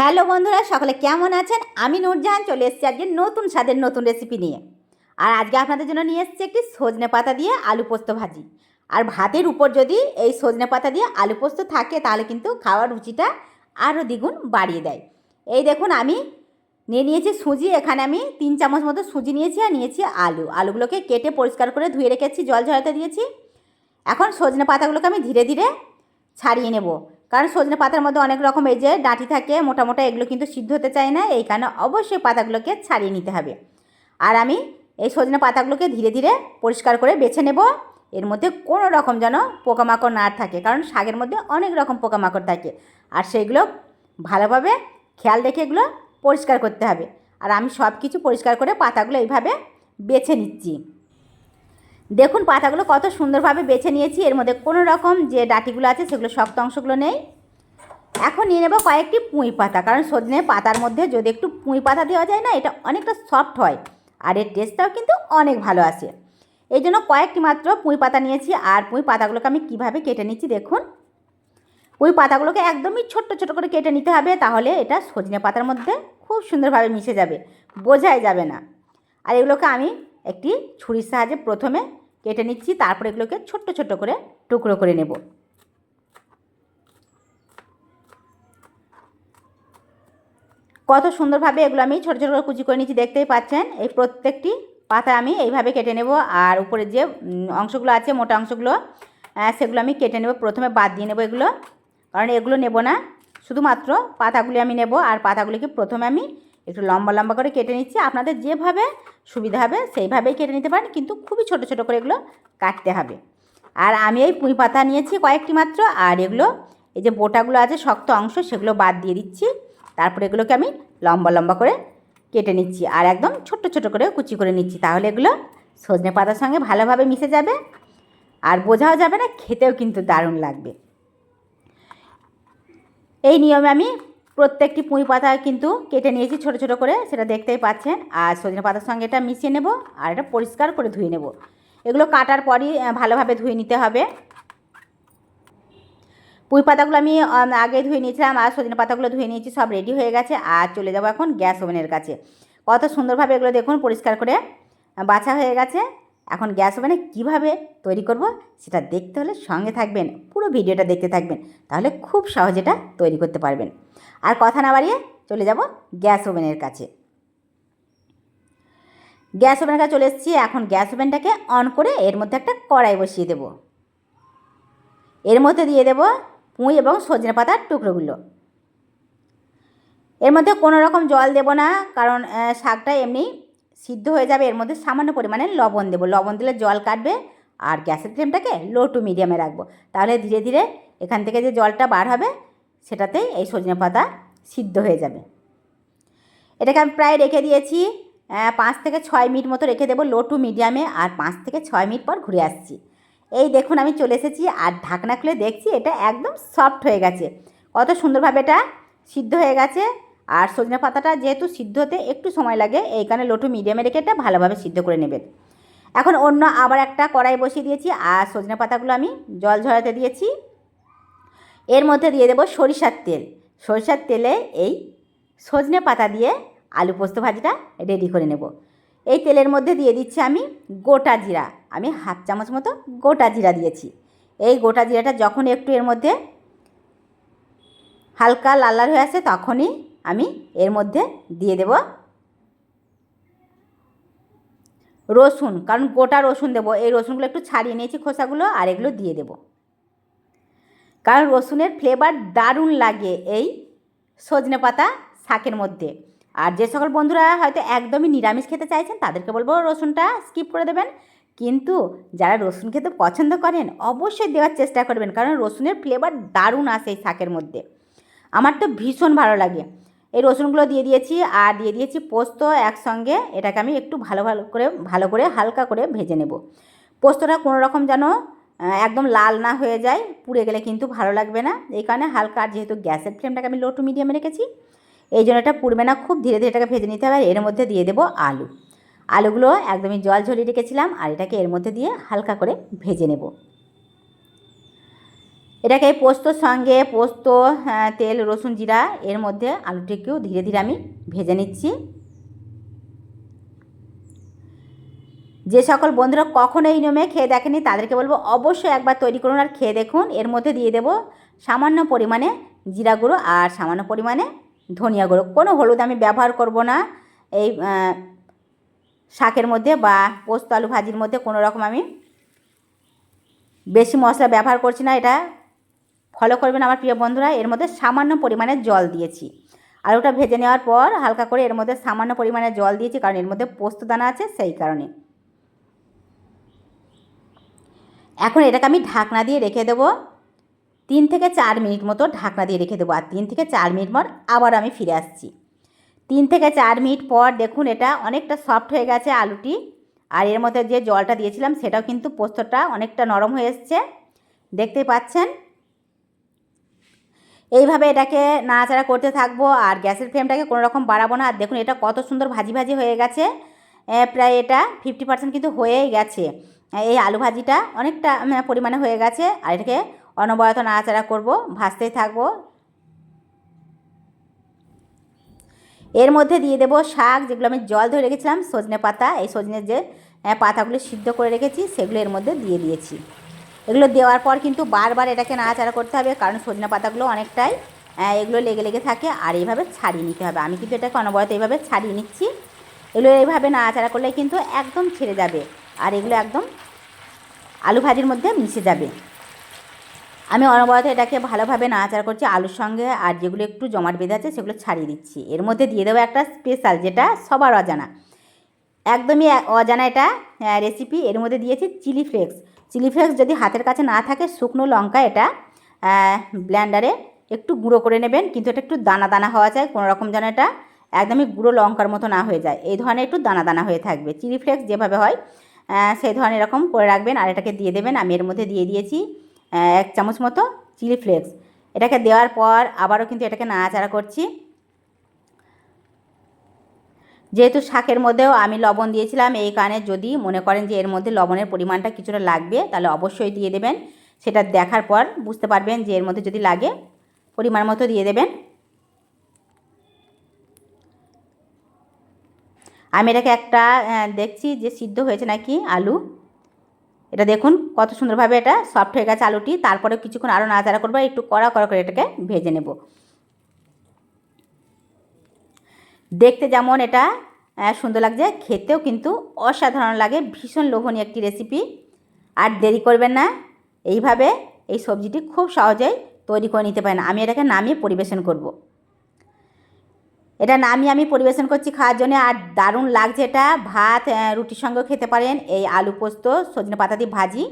Hello বন্ধুরা, সকলে কেমন আছেন? আমি নূরজাহান, চলে এসেছি আজকে নতুন স্বাদের নতুন রেসিপি নিয়ে। আর আজকে আপনাদের জন্য নিয়ে এসেছি একটি সজনে পাতা দিয়ে আলু পোস্ত ভাজি। আর ভাতের উপর যদি এই সজনে পাতা দিয়ে আলু পোস্ত থাকে, তাহলে কিন্তু খাওয়ার রুচিটা আরও দ্বিগুণ বাড়িয়ে দেয়। এই দেখুন, আমি নিয়ে নিয়েছি সুজি, এখানে আমি তিন চামচ মতো সুজি নিয়েছি আর নিয়েছি আলু। আলুগুলোকে কেটে পরিষ্কার করে ধুয়ে রেখেছি, জল ঝরাতে দিয়েছি। এখন সজনে পাতাগুলোকে আমি ধীরে ধীরে ছাড়িয়ে নেব। কারণ সজনে পাতার মধ্যে অনেক রকম এই যে ডাঁটি থাকে মোটা মোটা এগুলো কিন্তু সিদ্ধ হতে চায় না, এই কারণে অবশ্যই পাতাগুলোকে ছাড়িয়ে নিতে হবে। আর আমি এই সজনে পাতাগুলোকে ধীরে ধীরে পরিষ্কার করে বেছে নেব। এর মধ্যে কোনো রকম যেন পোকামাকড় না থাকে, কারণ শাকের মধ্যে অনেক রকম পোকামাকড় থাকে। আর সেগুলো ভালোভাবে খেয়াল রেখে এগুলো পরিষ্কার করতে হবে। আর আমি সব কিছু পরিষ্কার করে পাতাগুলো এইভাবে বেছে নিচ্ছি। দেখুন পাতাগুলো কত সুন্দরভাবে বেছে নিয়েছি। এর মধ্যে কোনো রকম যে ডাটিগুলো আছে সেগুলো, শক্ত অংশগুলো নেই। এখন নিয়ে নেব কয়েকটি পুঁই পাতা। কারণ সজনে পাতার মধ্যে যদি একটু পুঁই পাতা দেওয়া যায় না, এটা অনেকটা সফট হয় আর এর টেস্টটাও কিন্তু অনেক ভালো আসে। এই জন্য কয়েকটি মাত্র পুঁই পাতা নিয়েছি আর পুঁই পাতাগুলোকে আমি কীভাবে কেটে নিচ্ছি দেখুন। পুঁই পাতাগুলোকে একদমই ছোট্ট ছোট করে কেটে নিতে হবে, তাহলে এটা সজনে পাতার মধ্যে খুব সুন্দরভাবে মিশে যাবে, বোঝাই যাবে না। আর এগুলোকে আমি একটি ছুরির সাহায্যে প্রথমে কেটে নিচ্ছি, তারপর এগুলোকে ছোট্ট ছোট্ট করে টুকরো করে নেব। কত সুন্দরভাবে এগুলো আমি ছোটো ছোটো করে কুচি করে নিচ্ছি, দেখতেই পাচ্ছেন? এই প্রত্যেকটি পাতা আমি এইভাবে কেটে নেব, আর উপরে যে অংশগুলো আছে, মোটা অংশগুলো সেগুলো আমি কেটে নেব, প্রথমে বাদ দিয়ে নেব এগুলো, কারণ এগুলো নেব না, শুধুমাত্র পাতাগুলি আমি নেব, আর পাতাগুলিকে প্রথমে আমি একটু লম্বা লম্বা করে কেটে নিচ্ছি। আপনাদের যেভাবে সুবিধা হবে সেইভাবেই কেটে নিতে পারেন, কিন্তু খুবই ছোট ছোট করে এগুলো কাটতে হবে। আর আমি এই পুঁই পাতা নিয়েছি কয়েকটি মাত্র, আর এগুলো, এই যে বোটাগুলো আছে শক্ত অংশ, সেগুলো বাদ দিয়ে দিচ্ছি। তারপরে এগুলোকে আমি লম্বা লম্বা করে কেটে নিচ্ছি, আর একদম ছোট্ট ছোট করে কুচি করে নিচ্ছি, তাহলে এগুলো সজনে পাতার সঙ্গে ভালোভাবে মিশে যাবে। আর বোঝাও যাবে না, খেতেও কিন্তু দারুণ লাগবে। এই নিয়মে আমি প্রত্যেকটি পুঁই পাতা কিন্তু কেটে নিয়েছি ছোট ছোট করে, সেটা দেখতেই পাচ্ছেন। আর সজনে পাতার সঙ্গে এটা মিশিয়ে নেব আর এটা পরিষ্কার করে ধুয়ে নেব। এগুলো কাটার পরই ভালোভাবে ধুয়ে নিতে হবে। পুঁই পাতাগুলো আমি আগে ধুয়ে নিয়েছিলাম, আর সজনে পাতাগুলো ধুয়ে নিয়েছি, সব রেডি হয়ে গেছে। আর চলে যাব এখন গ্যাস ওভেনের কাছে। কত সুন্দরভাবে এগুলো দেখুন, পরিষ্কার করে বাছা হয়ে গেছে। এখন গ্যাস ওভেনে কীভাবে তৈরি করব সেটা দেখতে হলে সঙ্গে থাকবেন, পুরো ভিডিওটা দেখতে থাকবেন, তাহলে খুব সহজে এটা তৈরি করতে পারবেন। আর কথা না বাড়িয়ে চলে যাব গ্যাস ওভেনের কাছে। গ্যাস ওভেনের কাছে চলে এসেছি, এখন গ্যাস ওভেনটাকে অন করে এর মধ্যে একটা কড়াই বসিয়ে দেব। এর মধ্যে দিয়ে দেব পুঁই এবং সজনে পাতার টুকরোগুলো। এর মধ্যে কোনো রকম জল দেব না, কারণ শাকটা এমনি সিদ্ধ হয়ে যাবে। এর মধ্যে সামান্য পরিমাণে লবণ দেবো। লবণ দিলে জল কাটবে আর গ্যাসের ফ্লেমটাকে লো টু মিডিয়ামে রাখব। তাহলে ধীরে ধীরে এখান থেকে যে জলটা বার হবে, সেটাতেই এই সজনে পাতা সিদ্ধ হয়ে যাবে। এটাকে আমি প্রায় রেখে দিয়েছি। পাঁচ থেকে ছয় মিনিট মতো রেখে দেবো লো টু মিডিয়ামে আর পাঁচ থেকে ছয় মিনিট পর ঘুরে আসছি। এই দেখুন, আমি চলে এসেছি আর ঢাকনা খুলে দেখছি এটা একদম সফট হয়ে গেছে। কত সুন্দরভাবে এটা সিদ্ধ হয়ে গেছে। আর সজনে পাতাটা যেহেতু সিদ্ধ হতে একটু সময় লাগে এই কারণে লো টু মিডিয়ামে রেখে এটা ভালোভাবে সিদ্ধ করে নেবেন এখন অন্য আবার একটা কড়াই বসিয়ে দিয়েছি, আর সজনে পাতাগুলো আমি জল ঝরাতে দিয়েছি। এর মধ্যে দিয়ে দেবো সরিষার তেল। সরিষার তেলে এই সজনে পাতা দিয়ে আলু পোস্ত ভাজিটা রেডি করে নেব। এই তেলের মধ্যে দিয়ে দিচ্ছি আমি গোটা জিরা। আমি হাফ চামচ মতো গোটা জিরা দিয়েছি। এই গোটা জিরাটা যখন একটু এর মধ্যে হালকা লাল লাল হয়ে আসে তখনই আমি এর মধ্যে দিয়ে দেব রসুন, কারণ গোটা রসুন দেবো। এই রসুনগুলো একটু ছাড়িয়ে নিয়েছি খোসাগুলো আর এগুলো দিয়ে দেবো। কারণ রসুনের ফ্লেভার দারুণ লাগে এই সজনে পাতা শাকের মধ্যে। আর যে সকল বন্ধুরা হয়তো একদমই নিরামিষ খেতে চাইছেন, তাদেরকে বলব রসুনটা স্কিপ করে দেবেন। কিন্তু যারা রসুন খেতে পছন্দ করেন, অবশ্যই দেওয়ার চেষ্টা করবেন, কারণ রসুনের ফ্লেভার দারুণ আসে এই শাকের মধ্যে। আমার তো ভীষণ ভালো লাগে। এই রসুনগুলো দিয়ে দিয়েছি আর দিয়ে দিয়েছি পোস্ত একসঙ্গে। এটাকে আমি একটু ভালো ভালো করে ভালো করে হালকা করে ভেজে নেব। পোস্তটা কোনো রকম যেন একদম লাল না হয়ে যায়, পুড়ে গেলে কিন্তু ভালো লাগবে না। এই কারণে হালকা, আর যেহেতু গ্যাসের ফ্লেমটাকে আমি লো টু মিডিয়ামে রেখেছি, এই জন্য এটা পুড়বে না। খুব ধীরে ধীরে এটাকে ভেজে নিতে হবে। আর এর মধ্যে দিয়ে দেবো আলু। আলুগুলো একদমই জল ঝরিয়ে রেখেছিলাম, আর এটাকে এর মধ্যে দিয়ে হালকা করে ভেজে নেব। এটাকে পোস্তর সঙ্গে পোস্ত হ্যাঁ, তেল রসুন জিরা এর মধ্যে আলুটিকেও ধীরে ধীরে আমি ভেজে নিচ্ছি। যে সকল বন্ধুরা কখনো এই নিয়মে খেয়ে দেখেনি তাদেরকে বলব অবশ্যই একবার তৈরি করুন আর খেয়ে দেখুন। এর মধ্যে দিয়ে দেব সামান্য পরিমাণে জিরা গুঁড়ো আর সামান্য পরিমাণে ধনিয়া গুঁড়ো। কোনো হলুদ আমি ব্যবহার করব না। এই শাকের মধ্যে বা পোস্ত আলু ভাজির মধ্যে কোনো রকম আমি বেশি মশলা ব্যবহার করছি না। এটা ফলো করবেন আমার প্রিয় বন্ধুরা, এর মধ্যে সামান্য পরিমাণে জল দিয়েছি। আলুটা ভেজে নেওয়ার পর হালকা করে এর মধ্যে সামান্য পরিমাণে জল দিয়েছি, কারণ এর মধ্যে পোস্ত দানা আছে সেই কারণে। এখন এটাকে আমি ঢাকনা দিয়ে রেখে দেবো। তিন থেকে চার মিনিট মতো ঢাকনা দিয়ে রেখে দেবো, আর তিন থেকে চার মিনিট পর আবার আমি ফিরে আসছি। তিন থেকে চার মিনিট পর দেখুন এটা অনেকটা সফট হয়ে গেছে আলুটি, আর এর মধ্যে যে জলটা দিয়েছিলাম সেটাও কিন্তু পোস্তটা অনেকটা নরম হয়ে এসছে। দেখতেই পাচ্ছেন? এইভাবে এটাকে নাড়াচাড়া করতে থাকব আর গ্যাসের ফ্লেমটাকে কোনো রকম বাড়াবো না। আর দেখুন, এটা কত সুন্দর ভাজি ভাজি হয়ে গেছে। প্রায় এটা ফিফটি পার্সেন্ট কিন্তু হয়েই গেছে। এই আলু ভাজিটা অনেকটা পরিমাণে হয়ে গেছে। আর এটাকে অনবরত নাড়াচাড়া করব, ভাজতেই থাকব। এর মধ্যে দিয়ে দেবো শাক, যেগুলো আমি জল ধরে রেখেছিলাম, সজনে পাতা। এই সজনের যে পাতাগুলো সিদ্ধ করে রেখেছি, সেগুলো এর মধ্যে দিয়ে দিয়েছি। এগুলো দেওয়ার পর কিন্তু বারবার এটাকে নাড়াচাড়া করতে হবে, কারণ সজনে পাতাগুলো অনেকটাই এগুলো লেগে লেগে থাকে আর এইভাবে ছাড়িয়ে নিতে হবে। আমি কিন্তু এটাকে অনবরত এইভাবে ছাড়িয়ে নিচ্ছি। এগুলো এইভাবে নাড়াচাড়া করলে কিন্তু একদম ছেড়ে যাবে আর এগুলো একদম আলু ভাজির মধ্যে মিশে যাবে। আমি অনবরত এটাকে ভালোভাবে নাড়াচাড়া করছি আলুর সঙ্গে আর যেগুলো একটু জমাট বেঁধে আছে সেগুলো ছাড়িয়ে দিচ্ছি। এর মধ্যে দিয়ে দেবো একটা স্পেশাল যেটা সবার অজানা। একদমই অজানা এটা রেসিপি এর মধ্যে দিয়েছি চিলি ফ্লেক্স। চিলি ফ্লেক্স যদি হাতের কাছে না থাকে, শুকনো লঙ্কা এটা ব্ল্যান্ডারে একটু গুঁড়ো করে নেবেন। কিন্তু এটা একটু দানা দানা হওয়া চাই, কোনো রকম যেন এটা একদমই গুঁড়ো লঙ্কার মতো না হয়ে যায়। এই ধরনের একটু দানা দানা হয়ে থাকবে। চিলি ফ্লেক্স যেভাবে হয় সেই ধরনের এরকম করে রাখবেন। আর এটাকে দিয়ে দেবেন, আমি এর মধ্যে দিয়ে দিয়েছি এক চামচ মতো চিলি ফ্লেক্স। এটাকে দেওয়ার পর আবারও কিন্তু এটাকে নাড়াচাড়া করছি। যেহেতু শাকের মধ্যেও আমি লবণ দিয়েছিলাম, এই কারণে যদি মনে করেন যে এর মধ্যে লবণের পরিমাণটা কিছুটা লাগবে, তাহলে অবশ্যই দিয়ে দেবেন। সেটা দেখার পর বুঝতে পারবেন যে এর মধ্যে যদি লাগে, পরিমাণ মতো দিয়ে দেবেন। আমি এটাকে একটা দেখছি যে সিদ্ধ হয়েছে নাকি আলু। এটা দেখুন কত সুন্দরভাবে এটা সফট হয়ে গেছে আলুটি। তারপরে কিছুক্ষণ আরও নাড়াচাড়া করব, একটু কড়া কড়া করে এটাকে ভেজে নেব। দেখতে যেমন এটা সুন্দর লাগছে, খেতেও কিন্তু অসাধারণ লাগে, ভীষণ লোভনীয় একটি রেসিপি আর দেরি করবেন না, এইভাবে এই সবজিটি খুব সহজেই তৈরি করে নিতে পারেন। আমি এটাকে নামিয়ে পরিবেশন করব। এটা নামিয়ে আমি পরিবেশন করছি খাওয়ার জন্য, আর দারুণ লাগছে এটা। ভাত রুটির সঙ্গেও খেতে পারেন, এই আলু পোস্ত, সজনে পাতা দিয়ে ভাজি।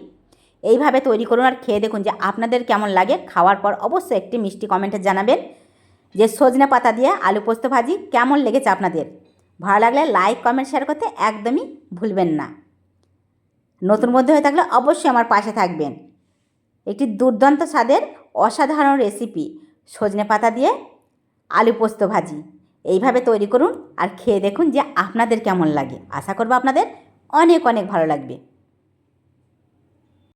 এইভাবে তৈরি করুন, আর খেয়ে দেখুন যে আপনাদের কেমন লাগে। খাওয়ার পর অবশ্যই একটি মিষ্টি কমেন্টে জানাবেন। যে সজনে পাতা দিয়ে আলু পোস্ত ভাজি কেমন লেগেছে আপনাদের? ভালো লাগলে লাইক কমেন্ট শেয়ার করতে একদমই ভুলবেন না। নতুন মধ্যে হয়ে থাকলে অবশ্যই আমার পাশে থাকবেন। একটি দুর্দান্ত স্বাদের অসাধারণ রেসিপি সজনে পাতা দিয়ে আলু পোস্ত ভাজি। এইভাবে তৈরি করুন আর খেয়ে দেখুন যে আপনাদের কেমন লাগে। আশা করব আপনাদের অনেক অনেক ভালো লাগবে।